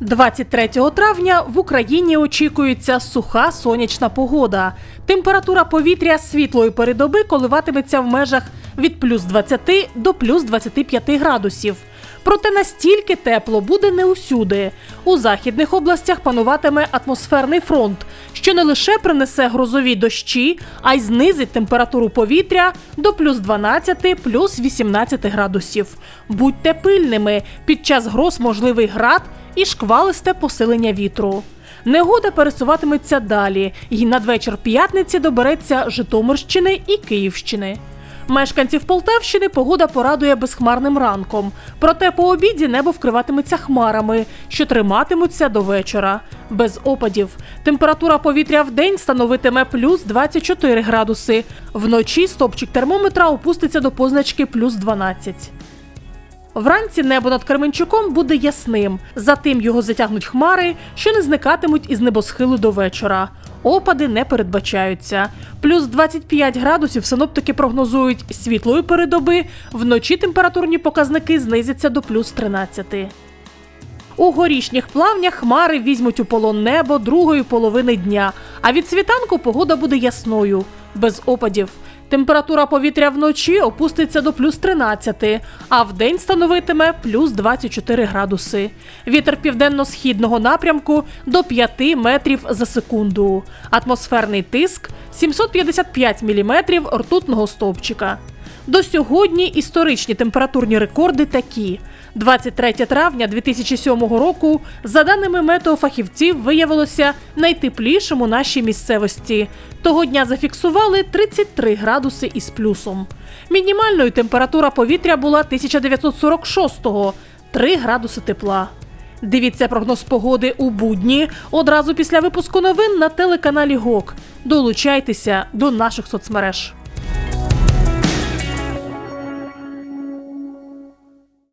23 травня в Україні очікується суха сонячна погода. Температура повітря світлої передоби коливатиметься в межах від плюс 20 до плюс 25 градусів. Проте настільки тепло буде не усюди. У західних областях пануватиме атмосферний фронт, що не лише принесе грозові дощі, а й знизить температуру повітря до плюс 12, плюс 18 градусів. Будьте пильними, під час гроз можливий град і шквалисте посилення вітру. Негода пересуватиметься далі, і надвечір п'ятниці добереться Житомирщини і Київщини. Мешканців Полтавщини погода порадує безхмарним ранком. Проте по обіді небо вкриватиметься хмарами, що триматимуться до вечора. Без опадів. Температура повітря в день становитиме плюс 24 градуси. Вночі стопчик термометра опуститься до позначки плюс 12. Вранці небо над Кременчуком буде ясним. Затим його затягнуть хмари, що не зникатимуть із небосхилу до вечора. Опади не передбачаються. Плюс 25 градусів синоптики прогнозують світлої передоби. Вночі температурні показники знизяться до плюс 13. У горішніх плавнях хмари візьмуть у полон небо другої половини дня, а від світанку погода буде ясною, без опадів. Температура повітря вночі опуститься до плюс 13, а вдень становитиме плюс 24 градуси. Вітер південно-східного напрямку до 5 метрів за секунду. Атмосферний тиск 755 міліметрів ртутного стовпчика. До сьогодні історичні температурні рекорди такі. 23 травня 2007 року, за даними метеофахівців, виявилося найтеплішим у нашій місцевості. Того дня зафіксували 33 градуси із плюсом. Мінімальною температура повітря була 1946-го – 3 градуси тепла. Дивіться прогноз погоди у будні одразу після випуску новин на телеканалі ГОК. Долучайтеся до наших соцмереж.